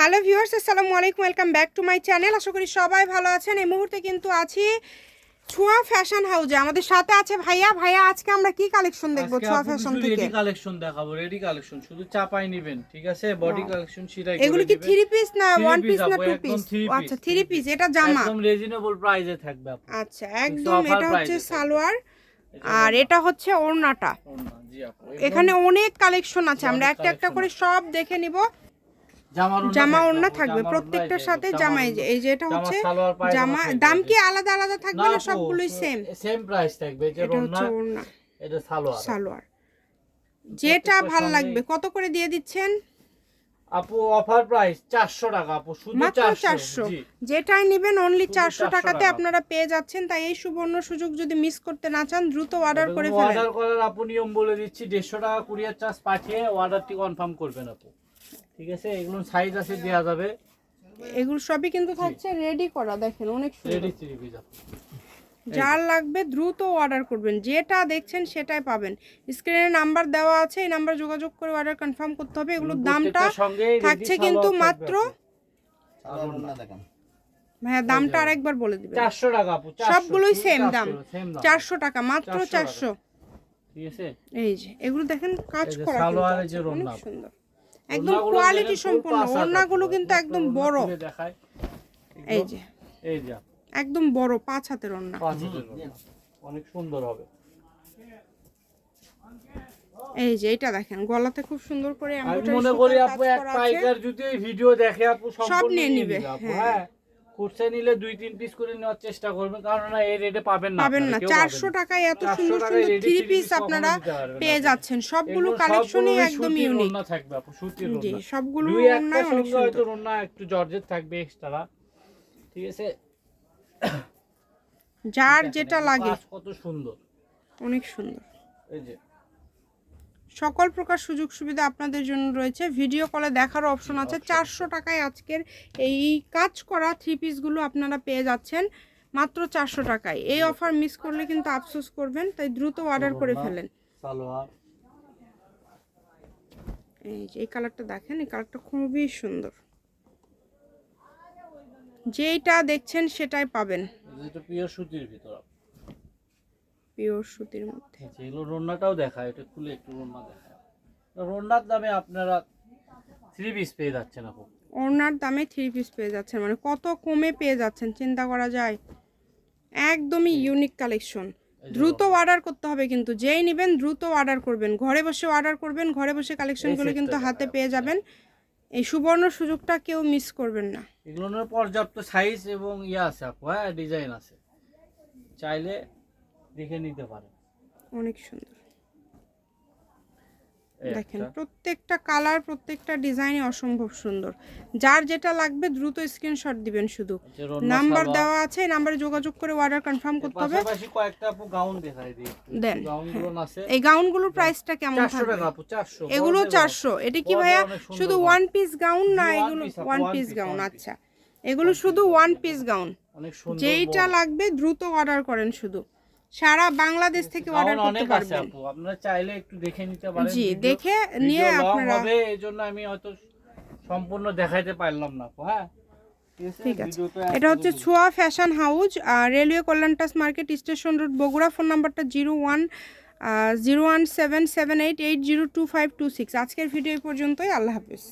Hello viewers আসসালামু আলাইকুম welcome back to my channel. আশা করি সবাই ভালো আছেন। এই মুহূর্তে কিন্তু আছি ছোঁয়া ফ্যাশন হাউজে। আমাদের সাথে আছে ভাইয়া। ভাইয়া আজকে আমরা কি কালেকশন দেখব ছোঁয়া ফ্যাশন থেকে? রেডি কালেকশন দেখাবো রেডি কালেকশন শুধু চাপাই নেবেন ঠিক আছে? বডি কালেকশন সেটাই এগুলো কি থ্রি পিস না ওয়ান পিস না টু পিস আচ্ছা থ্রি পিস এটা জামা। একদম রিজনেবল প্রাইসে থাকবে আপু। আচ্ছা একদম এটা হচ্ছে সালোয়ার। আর এটা হচ্ছে ওড়নাটা। এখানে অনেক কালেকশন আছে। আমরা একটা একটা করে সব দেখে নিব। জামা ওড়না থাকবে প্রত্যেকটার সাথে এই যে, জামা এই যে এটা হচ্ছে জামা দাম কি আলাদা আলাদা থাকবে না সবগুলোই সেম সেম প্রাইস থাকবে এটা হচ্ছে ওড়না এটা সালোয়ার। সালোয়ার। যেটা ভালো লাগবে কত করে দিয়ে দিচ্ছেন? আপু অফার প্রাইস 400 টাকা আপু শুধু মাত্র 400 যেটাই নেবেন অনলি চারশো 400 টাকাতে আপনারা পেয়ে যাচ্ছেন তাই এই সুবর্ণ সুযোগ যদি মিস করতে না চান দ্রুত অর্ডার করে ফেলেন। অর্ডার করার আপু নিয়ম বলে দিচ্ছি দেড়শো টাকা কুরিয়ার চার্জ পাঠিয়ে অর্ডারটি কনফার্ম করবেন আপু। ঠিক আছে? এগুলো সাইজ আছে দেওয়া যাবে। এগুলো সবই কিন্তু থাকছে রেডি করা দেখেন অনেক রেডি থ্রি পিস যার লাগবে দ্রুত অর্ডার করবেন। যেটা দেখছেন সেটাই পাবেন। স্ক্রিনে নাম্বার দেওয়া আছে এই নাম্বার যোগাযোগ করে অর্ডার কনফার্ম করতে হবে। এগুলোর দামটা থাকছে কিন্তু মাত্র। ভাইয়া দামটা আরেকবার বলে দিবেন। 400 টাকা সবগুলোই সেম দাম। চারশো টাকা মাত্র চারশো এই যে এগুলো দেখেন কাজ করা অনেক সুন্দর। একদম কোয়ালিটি সম্পন্ন ওড়নাগুলো কিন্তু একদম বড়। দেখায়। এই যে। এই যে। একদম বড় পাঁচ হাতের ওড়না। অনেক সুন্দর হবে। এই যে এটা দেখেন গলাতে খুব সুন্দর করে আমি মনে করি আপু এক পাইকার যদি এই ভিডিও দেখে আপু সম্পূর্ণ নিয়ে নিবে, নিবে হ্যাঁ। খুচরা নিলে দুই তিন পিস করে নেওয়ার চেষ্টা করবেন কারণ না এই রেটে পাবেন না পাবেন না। আপনারা, কেউ চারশো পাবেন না। টাকায় এত 400 সুন্দর সুন্দর থ্রি পিস আপনারা পেয়ে যাচ্ছেন। সবগুলো কালেকশনই একদম ইউনিক থাকবে আপু সুতির জি সবগুলো দুই অনেক হয়তো সুন্দর। ওড়না একটু জর্জেট থাকবে এক্সট্রা ঠিক আছে? যার যেটা লাগে। কত সুন্দর। অনেক সুন্দর। এই যে সকল প্রকার সুযোগ সুবিধা আপনাদের জন্য রয়েছে। ভিডিও কলে দেখার অপশন আছে। চারশো টাকায় আজকের এই কাজ করা থ্রি পিসগুলো আপনারা পেয়ে যাচ্ছেন। মাত্র চারশো টাকায়। এই অফার মিস করলে কিন্তু আফসোস করবেন তাই দ্রুত অর্ডার করে ফেলেন। এই যে এই কালারটা দেখেন এই কালারটা খুবই সুন্দর। যেইটা দেখছেন সেটাই পাবেন। যেটা পিওর সুতির ভিতর। পিওর সুতির মধ্যে। আচ্ছা এগুলো রন্নাটাও দেখায় এটা খুলে একটু রন্না দেখায়। রন্নার দামে আপনারা থ্রি পিস পেয়ে যাচ্ছেন আপু। ওড়নার দামে থ্রি পিস পেয়ে যাচ্ছেন মানে কত কমে পেয়ে যাচ্ছেন চিন্তা করা যায়। একদমই ইউনিক কালেকশন দ্রুত অর্ডার করতে হবে কিন্তু যেই নেবেন দ্রুত অর্ডার করবেন। ঘরে বসে অর্ডার করবেন ঘরে বসে কালেকশনগুলো কিন্তু হাতে পেয়ে যাবেন। এই সুবর্ণ সুযোগটা কেউ মিস করবেন না। এগুলোর পর্যাপ্ত সাইজ এবং ইয়ে আছে আপু হ্যাঁ ডিজাইন আছে। চাইলে দেখে নিতে পারেন। অনেক সুন্দর। দেখেন প্রত্যেকটা কালার প্রত্যেকটা ডিজাইনই অসম্ভব সুন্দর। যার যেটা লাগবে দ্রুত স্ক্রিনশট দিবেন শুধু। নাম্বার দেওয়া আছে এই নাম্বারে যোগাযোগ করে অর্ডার কনফার্ম করতে হবে। দেন। গাউনগুলো আছে। এই গাউনগুলোর প্রাইসটা কেমন থাকবে? এগুলো চারশো। এটা কি ভাইয়া? শুধু ওয়ান পিস গাউন না এগুলো? ওয়ান পিস গাউন আচ্ছা। এগুলো শুধু ওয়ান পিস গাউন যেইটা লাগবে দ্রুত অর্ডার করেন শুধু। সারা বাংলাদেশ থেকে অর্ডার করতে পারবেন। আপু। আপনারা চাইলে একটু দেখে নিতে পারেন। জি দেখে নিয়ে আপনারা হবে এই জন্য আমি হয়তো সম্পূর্ণ দেখাইতে পারলাম না আপু হ্যাঁ? ঠিক আছে এটা হচ্ছে Chhoya fashion house railway কল্যাণটাস market station road Bogura phone নাম্বারটা zero one zero one seven seven eight eight zero two five two six আজকের ভিডিও পর্যন্তই আল্লাহ হাফিজ।